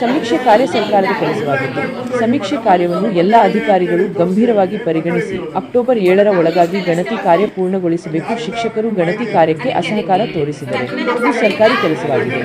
ಸಮೀಕ್ಷೆ ಕಾರ್ಯ ಸರ್ಕಾರದ ಕೆಲಸವಾಗಿದ್ದು, ಸಮೀಕ್ಷೆ ಕಾರ್ಯವನ್ನು ಎಲ್ಲ ಅಧಿಕಾರಿಗಳು ಗಂಭೀರವಾಗಿ ಪರಿಗಣಿಸಿ ಅಕ್ಟೋಬರ್ ಏಳರ ಒಳಗಾಗಿ ಗಣತಿ ಕಾರ್ಯ ಪೂರ್ಣಗೊಳಿಸಬೇಕು. ಶಿಕ್ಷಕರು ಗಣತಿ ಕಾರ್ಯಕ್ಕೆ ಅಸಹಕಾರ ತೋರಿಸಿದರು. ಇದು ಸರ್ಕಾರಿ ಕೆಲಸವಾಗಿದೆ.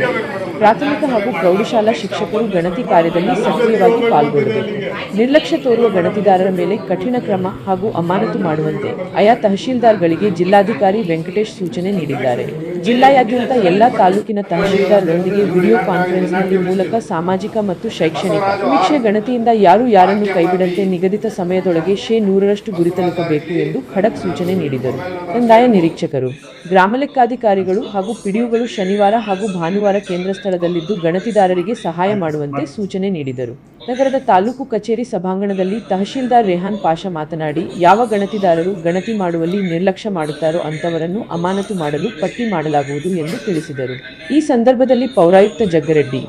ಪ್ರಾಥಮಿಕ ಹಾಗೂ ಪ್ರೌಢಶಾಲಾ ಶಿಕ್ಷಕರು ಗಣತಿ ಕಾರ್ಯದಲ್ಲಿ ಸಕ್ರಿಯವಾಗಿ ಪಾಲ್ಗೊಳ್ಳಬೇಕು. ನಿರ್ಲಕ್ಷ್ಯ ತೋರುವ ಗಣತಿದಾರರ ಮೇಲೆ ಕಠಿಣ ಕ್ರಮ ಹಾಗೂ ಅಮಾನತು ಮಾಡುವಂತೆ ಆಯಾ ತಹಶೀಲ್ದಾರ್ಗಳಿಗೆ ಜಿಲ್ಲಾಧಿಕಾರಿ ವೆಂಕಟೇಶ್ ಸೂಚನೆ ನೀಡಿದ್ದಾರೆ. ಜಿಲ್ಲೆಯಾದ್ಯಂತ ಎಲ್ಲಾ ತಾಲೂಕಿನ ತಹಶೀಲ್ದಾರ್ಗಳೊಂದಿಗೆ ವಿಡಿಯೋ ಕಾನ್ಫರೆನ್ಸ್ ಮೂಲಕ ಸಾಮಾಜಿಕ ಮತ್ತು ಶೈಕ್ಷಣಿಕ ಸಮೀಕ್ಷೆ ಗಣತಿಯಿಂದ ಯಾರು ಯಾರನ್ನು ಕೈಬಿಡಂತೆ ನಿಗದಿತ ಸಮಯದೊಳಗೆ ಶೇ ನೂರರಷ್ಟು ಗುರಿ ತಲುಪಬೇಕು ಎಂದು ಖಡಕ್ ಸೂಚನೆ ನೀಡಿದರು. ಕಂದಾಯ ನಿರೀಕ್ಷಕರು, ಗ್ರಾಮ ಲೆಕ್ಕಾಧಿಕಾರಿಗಳು ಹಾಗೂ ಪಿಡಿಯುಗಳು ಶನಿವಾರ ಹಾಗೂ ಭಾನುವಾರ ಕೇಂದ್ರ ಸ್ಥಳದಲ್ಲಿದ್ದು ಗಣತಿದಾರರಿಗೆ ಸಹಾಯ ಮಾಡುವಂತೆ ಸೂಚನೆ ನೀಡಿದರು. ನಗರದ ತಾಲೂಕು ಕಚೇರಿ ಸಭಾಂಗಣದಲ್ಲಿ ತಹಶೀಲ್ದಾರ್ ರೆಹಾನ್ ಪಾಷಾ ಮಾತನಾಡಿ ಯಾವ ಗಣತಿದಾರರು ಗಣತಿ ಮಾಡುವಲ್ಲಿ ನಿರ್ಲಕ್ಷ್ಯ ಮಾಡುತ್ತಾರೋ ಅಂತವರನ್ನು ಅಮಾನತು ಮಾಡಲು ಪಟ್ಟಿ ಮಾಡಲಾಗುವುದು ಎಂದು ತಿಳಿಸಿದರು. ಈ ಸಂದರ್ಭದಲ್ಲಿ ಪೌರಾಯುಕ್ತ ಜಗ್ಗರೆಡ್ಡಿ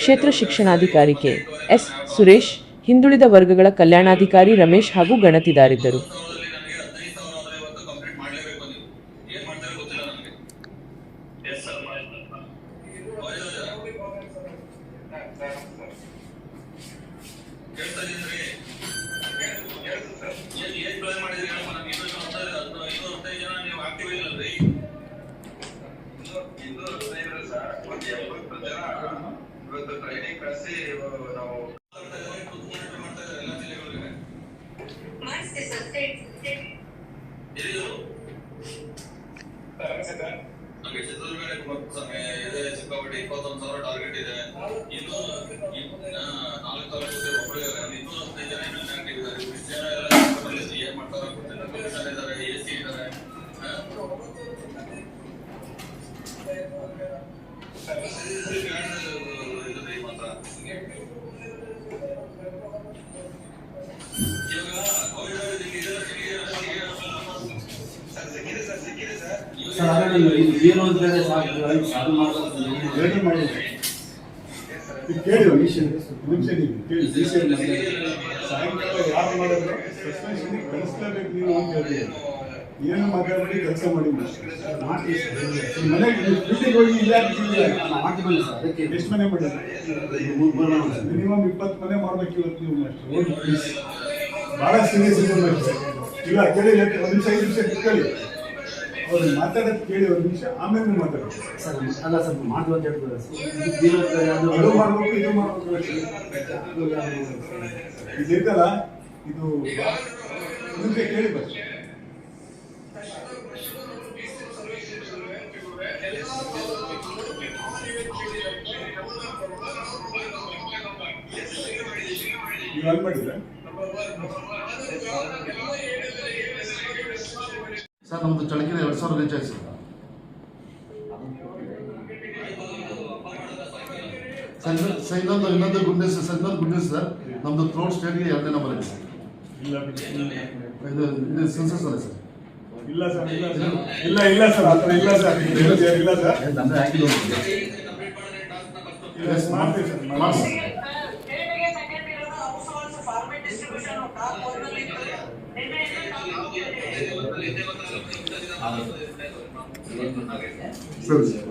ಕ್ಷೇತ್ರ ಶಿಕ್ಷಣಾಧಿಕಾರಿ ಕೆ ಎಸ್ ಸುರೇಶ್ ಹಿಂದುಳಿದ ವರ್ಗಗಳ ಕಲ್ಯಾಣಾಧಿಕಾರಿ ರಮೇಶ್ ಹಾಗೂ ಗಣತಿದಾರಿದ್ದರು. ನಮಗೆ ಚಿತ್ರದುರ್ಗ ಚಿಕ್ಕಬಳ್ಳಾಪುರ ಇಪ್ಪತ್ತೊಂದು ಸಾವಿರ ಟಾರ್ಗೆಟ್ ಇದೆ. ಇನ್ನು ಇನ್ನು ನಾಲ್ಕು ತಾಲೂಕು ಸರ್ ಸರ್ ಹಾಗಾಗಿ ಇದು ಏನು ಅಂತ ಹೇಳಿದ್ರೆ ಸಾಕು. ಅದು ರೆಡಿ ಮಾಡಿದ್ರೆ? ಕೇಳಿ ನಿಮಿಷ ನಿಮಿಷ ನೀವು ಕೇಳಿ. ವಿಷಯ. ಸಾಯಂಕಾಲ ಯಾರು ಮಾಡಿದ್ರು? ಸಸ್ಪೆನ್ಷನ್ ಕಳಿಸ್ಲೇಬೇಕು ನೀವು ಅಂತ ಹೇಳಿ. ಏನು ಮಾತಾಡಿ ಕೆಲಸ ಮಾಡಿ ಮನೆಗೆ ಹೋಗಿ ಇಲ್ಲ ನಾವು ಮಾಡ್ತೀವಿ ಸರ್ ಅದಕ್ಕೆ. ಎಷ್ಟು ಮನೆ ಮಾಡಿದ್ರೆ? ಮಿನಿಮಮ್ ಇಪ್ಪತ್ತು ಮನೆ ಮಾಡ್ಬೇಕು ಇವತ್ತು ನೀವು ಅಷ್ಟೇ. ಭಾಳ ಸೀರಿಯಸ್ ಇದೆ ಸರ್ ಇಲ್ಲ ಕೇಳಿ ಒಂದು ನಿಮಿಷ ಐದು ನಿಮಿಷ ಕೇಳಿ. ಅವ್ರು ಮಾತಾಡೋದು ಕೇಳಿ ಒಂದು ನಿಮಿಷ ಆಮೇಲೆ ಮಾತಾಡೋದು ಮಾತಾಡಿ. ಸರ್ ಅಲ್ಲ ಸರ್ ಮಾಡ್ತೀವಿ ಅಂತ ಹೇಳ್ತಾರೆ ಅದು ಮಾಡಬೇಕು ಮಾಡ್ಬೇಕು ಇದು ಮಾಡಬೇಕು ಇದು ನಿಮಗೆ ಕೇಳಿ ಬರ್ತೀವಿ ನೀವು ಮಾಡಿದ್ರೆ? ಸರ್ ನಮ್ದು ಚಳಕೆರೆ ಎರಡು ಸಾವಿರ ರೀಚಾರ್ಜ್ ಸರ್. ಸರ್ ಇನ್ನೊಂದು- ಸರ್ ಇನ್ನೊಂದು ಇನ್ನೊಂದು ಗುಡ್ ನ್ಯೂಸ್ ಸರ್ ಇನ್ನೊಂದು ಗುಡ್ ನ್ಯೂಸ್ ಸರ್. ನಮ್ದು ಥ್ರೋಟ್ ಸ್ಟೇಟ್ಗೆ ಎರಡನೇ ನಂಬರ್ ಇದೆ ಸರ್. ಇಲ್ಲ ಇದು ಇದು ಸೆನ್ಸಸ್ ಅಲ್ಲ ಸರ್. ಇಲ್ಲ ಸರ್ ಇಲ್ಲ ಸರ್. ಇಲ್ಲ ಇಲ್ಲ ಸರ್ ಆ ಥರ ಇಲ್ಲ ಸರ್. ಇಲ್ಲ ಸರ್ ಇಲ್ಲ ಮಾಡ್ತೀವಿ ಸರ್ ಮಾಡಿ ಮಾಡ್ತೀವಿ. ಸರ್ ಸ್ಟೇಟ್ಗೆ そうですね。